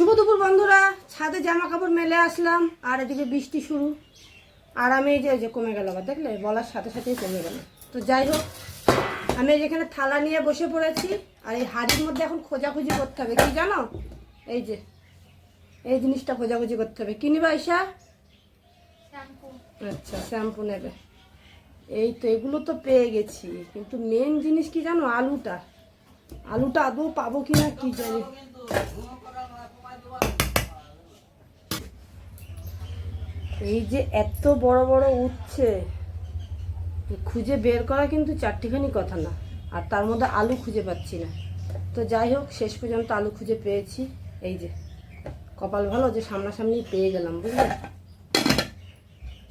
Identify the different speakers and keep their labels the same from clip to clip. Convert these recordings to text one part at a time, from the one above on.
Speaker 1: শুভ দুপুর বন্ধুরা। ছাদে জামা কাপড় মেলে আসলাম আর এদিকে বৃষ্টি শুরু। আর আমি এই যে যে কমে গেল আবার দেখলে? বলার সাথে সাথেই কমে গেল। তো যাই হোক আমি যেখানে থালা নিয়ে বসে পড়েছি আর এই হাড়ির মধ্যে এখন খোঁজাখুঁজি করতে হবে। কি জানো? এই যে এই জিনিসটা খোঁজাখুঁজি করতে হবে। কি নিবা ঈশা? আচ্ছা শ্যাম্পু নেবে। এই তো এগুলো তো পেয়ে গেছি। কিন্তু মেন জিনিস কি জানো? আলুটা। আলুটা আদৌ পাবো কি না কি জানি। এই যে এত বড় বড় উঠছে খুঁজে বের করা কিন্তু চারটিখানি কথা না, আর তার মধ্যে আলু খুঁজে পাচ্ছি না। তো যাই হোক, শেষ পর্যন্ত আলু খুঁজে পেয়েছি। এই যে, কপাল ভালো যে সামনাসামনি পেয়ে গেলাম, বুঝলে?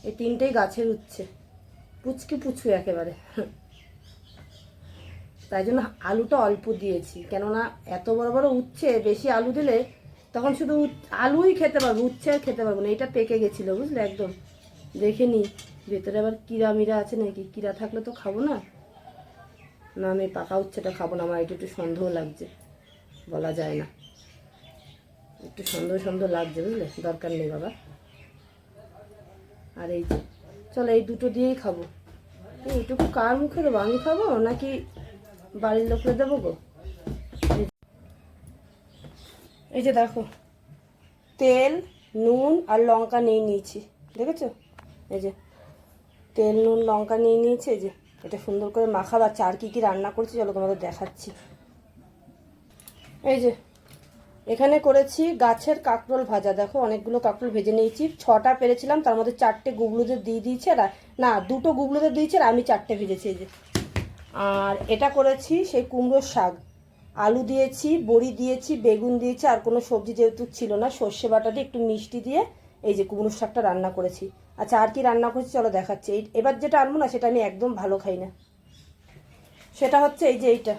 Speaker 1: এই তিনটেই গাছের উঠছে পুচকি পুচকু একেবারে। তাই জন্য আলুটা অল্প দিয়েছি, কেননা এত বড় বড় উচ্ছে, বেশি আলু দিলে তখন শুধু আলুই খেতে পারব, উচ্ছে খেতে পারব না। এটা পেকে গেছিল, বুঝলে? একদম। দেখে নি। ভেতরে আবার কিরা মিরা আছে নাকি? কিরা থাকলে তো খাব না। না, আমি পাকা উচ্ছেটা খাব না, আমার একটু একটু সন্দেহ লাগছে। বলা যায় না। একটু সন্দেহ সন্দেহ লাগছে, বুঝলে? দরকার নেই বাবা। আর এই যে, চলো এই দুটো দিয়েই খাব। এই, এইটুকু কার মুখে দেবো? আমি খাব নাকি বাড়ির লোককে দেবো গো এই- এই যে দেখো, তেল, নুন আর লঙ্কা নিয়ে নিয়েছি, দেখেছ? এই যে, তেল, নুন, লঙ্কা নিয়ে নিয়েছি যে, এটা সুন্দর করে মাখাবো। আর চার কী কী রান্না করছি, চলো তোমাদের দেখাচ্ছি। এই যে, এখানে করেছি গাছের কাঁকরোল ভাজা। দেখো, অনেকগুলো কাঁকরোল ভেজে নিয়েছি। ছটা পেরেছিলাম, তার মধ্যে চারটে গুগলুদের দিয়ে দিয়েছে, আর না, দুটো গুগলুদের দিয়েছে, আর আমি চারটে ভেজেছি, এই যে। আর এটা করেছি সেই কুমড়োর শাক। আলু দিয়েছি, বড়ি দিয়েছি, বেগুন দিয়েছি, আর কোনো সবজি যেহেতু ছিল না, সর্ষে বাটা দিয়ে একটু মিষ্টি দিয়ে এই যে কুমড়োর শাকটা রান্না করেছি। আচ্ছা আর কি রান্না করেছি চলো দেখাচ্ছি। এই এবার যেটা আনব না, সেটা আমি একদম ভালো খাই না। সেটা হচ্ছে এই যে এইটা।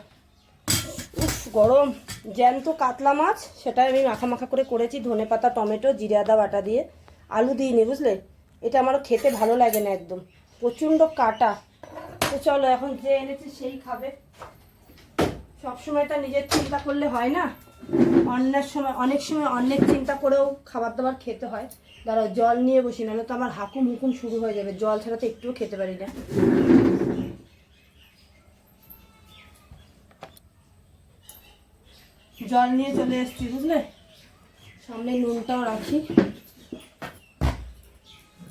Speaker 1: উফ, গরম। জ্যান্ত কাতলা মাছ, সেটা আমি মাখা মাখা করে করেছি, ধনে পাতা, টমেটো, জিরে আদা, বাটা দিয়ে। আলু দিইনি, বুঝলে? এটা আমারও খেতে ভালো লাগে না একদম। প্রচণ্ড কাটা। তো চলো, এখন যে এনেছে সেই খাবে। সবসময় তা নিজের চিন্তা করলে হয় না? অন্যের সময়, অনেক সময় অন্যের চিন্তা করেও খাবার দাবার খেতে হয়। দাঁড়াও, জল নিয়ে বসি, নাহলে তো আমার হাকুম হুকুম শুরু হয়ে যাবে। জল ছাড়া তো একটুও খেতে পারি না। জল নিয়ে চলে এসেছি, বুঝলে? সামনে নুনটাও রাখি।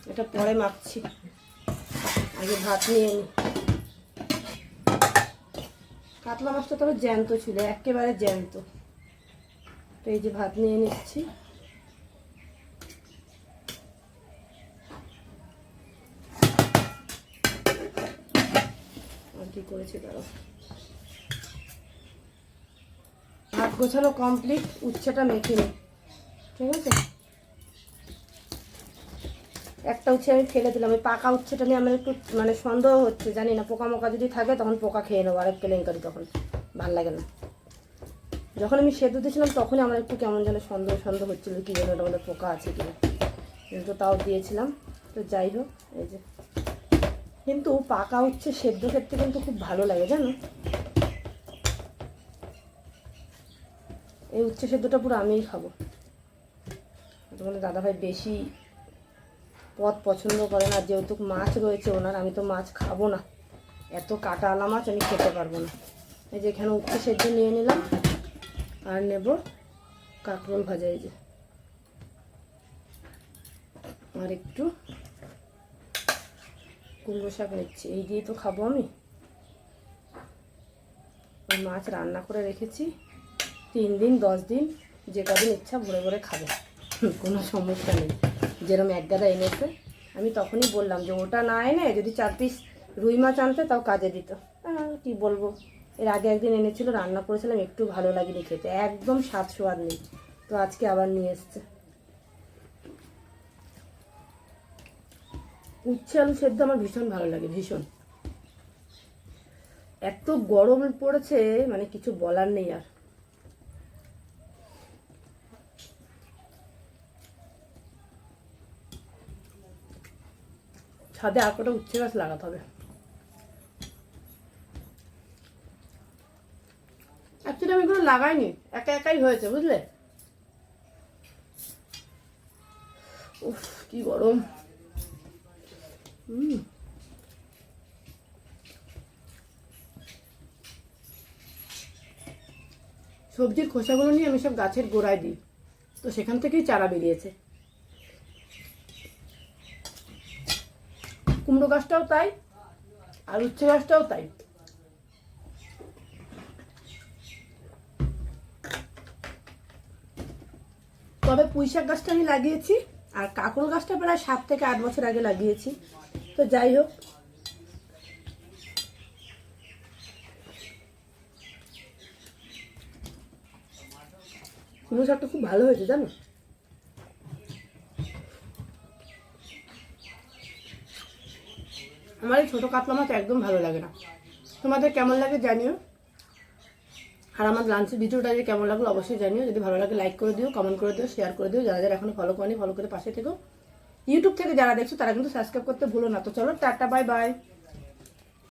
Speaker 1: এটা পরে মাখছি। আগে ভাত নিয়ে নি। কাতলা মাছটা তবে জ্যান্ত ছিল, একেবারে জ্যান্ত। তো এই যে ভাত নিয়ে নিচ্ছি। আর কি করেছি দাঁড়াও ভাত গোছানো কমপ্লিট উচ্ছেটা মেখে নিই ঠিক আছে? একটা উচ্ছে আমি ফেলে দিলাম। ওই পাকা উচ্ছেটা নিয়ে আমার একটু মানে সন্দেহ হচ্ছে, জানি না। পোকা মোকা যদি থাকে, তখন পোকা খেয়ে নেব। আরেক কেলেঙ্কারি তখন। ভালো লাগে না। যখন আমি সেদ্ধ দিয়েছিলাম, তখনই আমার একটু কেমন যেন সন্দেহ সন্দেহ হচ্ছিল, কী যেন ওটা মধ্যে পোকা আছে কিনা। কিন্তু তাও দিয়েছিলাম। তো যাই হোক, এই যে। কিন্তু পাকা উচ্ছে সেদ্ধ ক্ষেত্রে কিন্তু খুব ভালো লাগে, জানো? এই উচ্ছে সেদ্ধটা পুরো আমিই খাব। তোমাদের দাদাভাই বেশি পদ পছন্দ করে না, যেহেতু মাছ রয়েছে ওনার, আমি তো মাছ খাব না। এত কাটা আলা মাছ আমি খেতে পারব না। এই যে এখানে উচ্ছে সেদ্ধ নিয়ে নিলাম, আর নেব কাঁকরোল ভাজা এই যে। আর একটু কুমড়ো শাক নিচ্ছি। এই দিয়ে তো খাব আমি। মাছ রান্না করে রেখেছি। তিন দিন, দশ দিন, যে কদিন ইচ্ছা ভরে ভরে খাবে। কোনো সমস্যা নেই। যেরকম এক গাদা এনেছে, আমি তখনই বললাম যে ওটা না এনে যদি চার পিস রুই মাছ আনতে তাও কাজে দিত। কী বলব? এর আগে একদিন এনেছিল, রান্না করেছিলাম, একটু ভালো লাগেনি খেতে। একদম স্বাদ সোয়াদ নেই। তো আজকে আবার নিয়ে এসছে। উচ্ছে আলু সেদ্ধ আমার ভীষণ ভালো লাগে, ভীষণ। এত গরম পড়েছে মানে কিছু বলার নেই আর। ছাদে আর কটা উচ্ছে গাছ লাগাতে হবে। অ্যাকচুয়ালি আমি এগুলো লাগাইনি। একা একাই হয়েছে বুঝলে? উফ কি গরম। হুম সবজির খোসাগুলো নিয়ে আমি সব গাছের গোড়ায় দিই। তো সেখান থেকেই চারা বেরিয়েছে। কুমড়ো গাছটাও তাই আর উচ্ছে গাছটাও তাই। তবে পুঁই শাক গাছটা আমি লাগিয়েছি, আর কাঁকড় গাছটা প্রায় সাত থেকে আট বছর আগে লাগিয়েছি। তো যাই হোক। কুমড়ো শাকটা খুব ভালো হয়েছে, জানো? আমার এই ছোটো কাতলা মাছ একদম ভালো লাগে না। তোমাদের কেমন লাগে জানিও। আর আমার লাঞ্চের ভিডিওটা যে কেমন লাগল অবশ্যই জানিও। যদি ভালো লাগে লাইক করে দিও কমেন্ট করে দিও শেয়ার করে দিও। যারা যারা এখনও ফলো করি ফলো করে পাশে থেকেও ইউটিউব থেকে যারা দেখছ, তারা কিন্তু সাবস্ক্রাইব করতে ভুলো না। তো চলো, টাটা বাই বাই